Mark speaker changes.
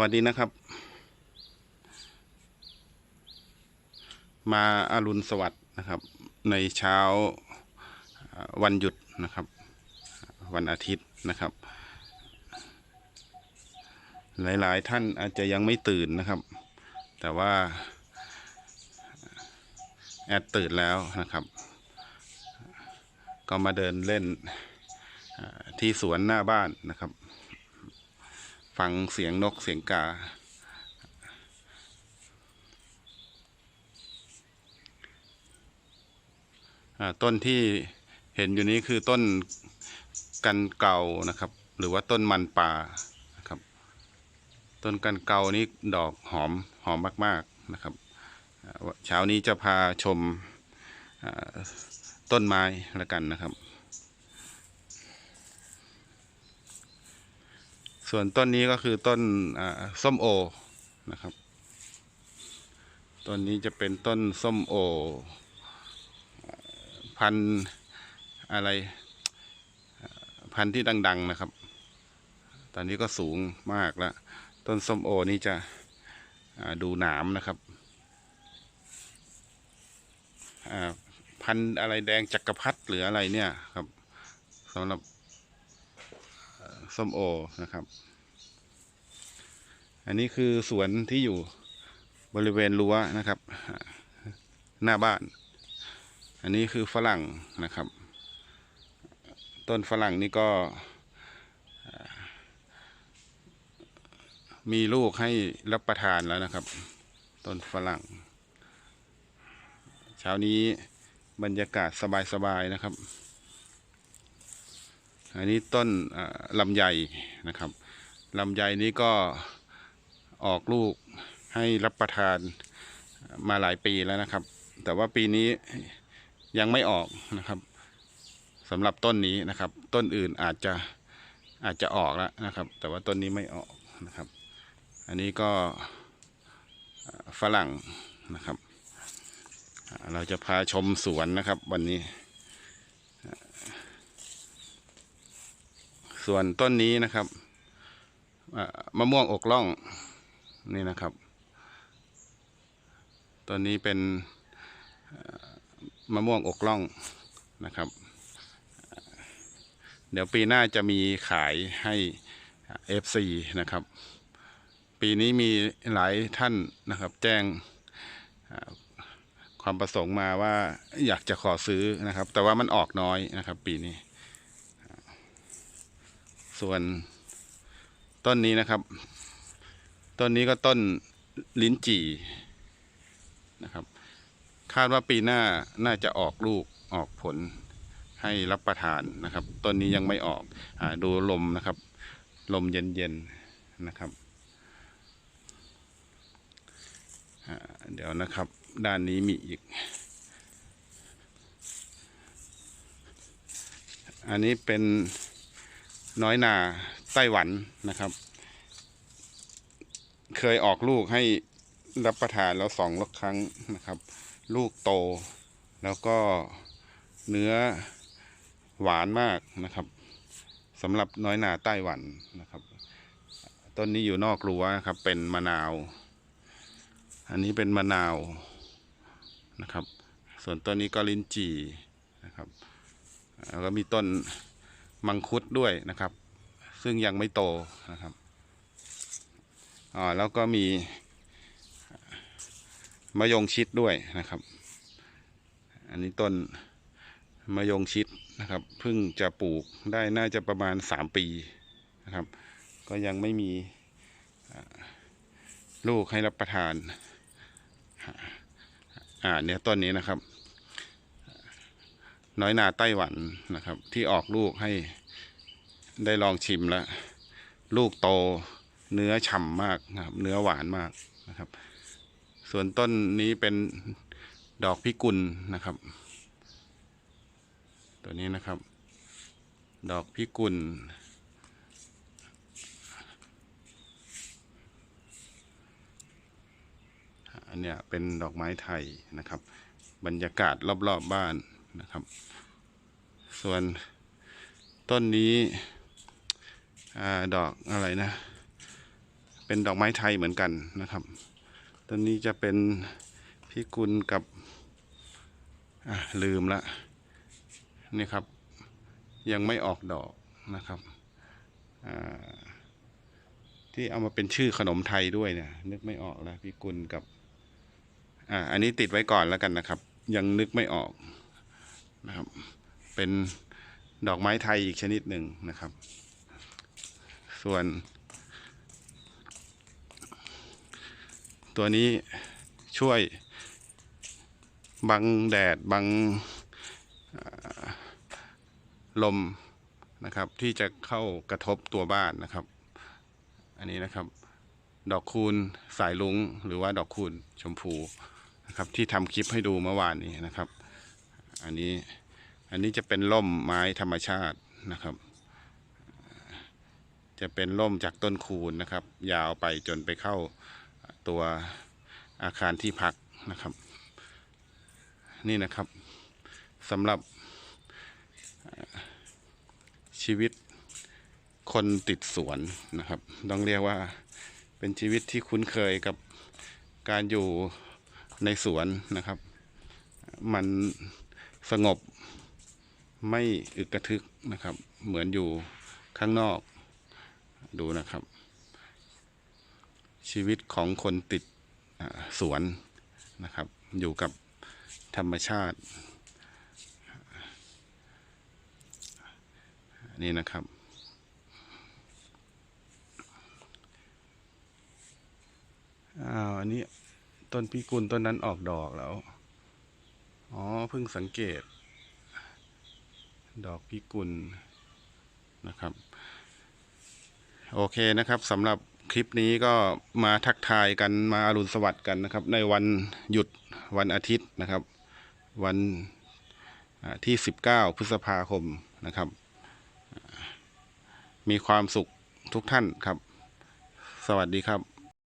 Speaker 1: วัสดีนะครับ มาอารุณสวัสดิ์นะครับ ในเช้าวันหยุดนะครับ วันอาทิตย์นะครับ หลายๆท่านอาจจะยังไม่ตื่นนะครับ แต่ว่า แอดตื่นแล้วนะครับ ก็มาเดินเล่นที่สวนหน้าบ้านนะครับ ฟังเสียงนกเสียงกา ต้นที่เห็นอยู่นี้คือต้นกันเกานะครับ หรือว่าต้นมันป่านะครับ ต้นกันเกานี้ดอกหอมหอมมาก ๆนะครับเช้านี้จะพาชมต้นไม้ละกันนะครับ ส่วนต้นนี้ก็คือต้นส้มโอนะครับ ต้นนี้จะเป็นต้นส้มโอ พันอะไร พันที่ดัง ๆนะครับ ตอนนี้ก็สูงมากแล้ว ต้นส้มโอนี่จะดูหนามนะครับพันอะไรแดงจักรพรรดิหรืออะไรเนี่ยครับสำหรับ ส้มโอนะครับ อันนี้คือสวนที่อยู่บริเวณรั้วนะครับ หน้าบ้าน อันนี้คือฝรั่งนะครับ ต้นฝรั่งนี่ก็มีลูกให้รับประทานแล้วนะครับ ต้นฝรั่ง เช้านี้บรรยากาศสบายๆนะครับ อันนี้ต้นลำไยนะครับลำไยนี้ก็ออกลูกให้รับประทานมาหลายปีแล้วนะครับ แต่ว่าปีนี้ยังไม่ออกนะครับสำหรับต้นนี้นะครับ ต้นอื่นอาจจะอาจจะออกแล้วนะครับ แต่ว่าต้นนี้ไม่ออกนะครับ อันนี้ก็ฝรั่งนะครับ เราจะพาชมสวนนะครับวันนี้ ส่วนต้นนี้นะครับมะม่วงอกล่องนี่นะครับต้นนี้เป็นมะม่วงอกล่องนะครับ เดี๋ยวปีหน้าจะมีขายให้ FC นะครับ ปีนี้มีหลายท่านนะครับ แจ้งความประสงค์มาว่าอยากจะขอซื้อนะครับ แต่ว่ามันออกน้อยนะครับ ปีนี้ ส่วนต้นนี้นะครับ ต้นนี้ก็ต้นลิ้นจี่นะครับ คาดว่าปีหน้าน่าจะออกลูกออกผลให้รับประทานนะครับ ต้นนี้ยังไม่ออกอาดูลมนะครับ ลมเย็นๆนะครับ เดี๋ยวนะครับ ด้านนี้มีอีก อันนี้เป็น น้อยนาไต้หวันนะครับ เคยออกลูกให้รับประทานแล้วสองครั้งนะครับ ลูกโต แล้วก็เนื้อหวานมากนะครับสำหรับน้อยนาไต้หวันนะครับต้นนี้อยู่นอกรั้วนะครับ เป็นมะนาว อันนี้เป็นมะนาวนะครับ ส่วนต้นนี้ก็ลิ้นจี่นะครับ แล้วก็มีต้น มังคุดด้วยนะครับ ซึ่งยังไม่โตนะครับอ่าแล้วก็มีมะยงชิดด้วยนะครับ อันนี้ต้นมะยงชิดนะครับเพิ่งจะปลูกได้น่าจะประมาณสามปีนะครับ ก็ยังไม่มีลูกให้รับประทานอ่าเนี่ยต้นนี้นะครับ น้อยนาไต้หวันนะครับ ที่ออกลูกให้ได้ลองชิมแล้ว ลูกโตเนื้อฉ่ำมากนะครับ เนื้อหวานมากนะครับ ส่วนต้นนี้เป็นดอกพิกุลนะครับ ตัวนี้นะครับ ดอกพิกุลอันเนี้ยเป็นดอกไม้ไทยนะครับ บรรยากาศรอบๆบบ้าน นะครับ ส่วนต้นนี้อดอกอะไรนะ เป็นดอกไม้ไทยเหมือนกันนะครับ ต้นนี้จะเป็นพิกุลกับลืมละนี่ครับ ยังไม่ออกดอกนะครับที่เอามาเป็นชื่อขนมไทยด้วยเนี่ยนึกไม่ออกแล้วพิกุลกับอ่าอันนี้ติดไว้ก่อนแล้วกันนะครับ ยังนึกไม่ออก นะครับ เป็นดอกไม้ไทยอีกชนิดหนึ่งนะครับ ส่วน ตัวนี้ช่วยบังแดดบังลมนะครับที่จะเข้ากระทบตัวบ้านนะครับ อันนี้นะครับ ดอกคูณสายลุงหรือว่าดอกคูณชมพูนะครับที่ทำคลิปให้ดูเมื่อวานนี้นะครับ อันนี้อันนี้จะเป็นร่มไม้ธรรมชาตินะครับ จะเป็นร่มจากต้นคูณนะครับ ยาวไปจนไปเข้าตัวอาคารที่พักนะครับ นี่นะครับสำหรับชีวิตคนติดสวนนะครับ ต้องเรียกว่าเป็นชีวิตที่คุ้นเคยกับการอยู่ในสวนนะครับ มัน สงบไม่อึกกระทึกนะครับ เหมือนอยู่ข้างนอกดูนะครับ ชีวิตของคนติดสวนนะครับ อยู่กับธรรมชาติ นี่นะครับ อ้าว อันนี้ต้นพิกุลต้นนั้นออกดอกแล้ว อ๋อเพิ่งสังเกต ดอกพิกุลนะครับ โอเคนะครับสำหรับคลิปนี้ก็มาทักทายกันมาอรุณสวัสดิ์กันนะครับ ในวันหยุดวันอาทิตย์นะครับ วันอ่าที่ 19 พฤษภาคมนะครับ มีความสุขทุกท่านครับ สวัสดีครับ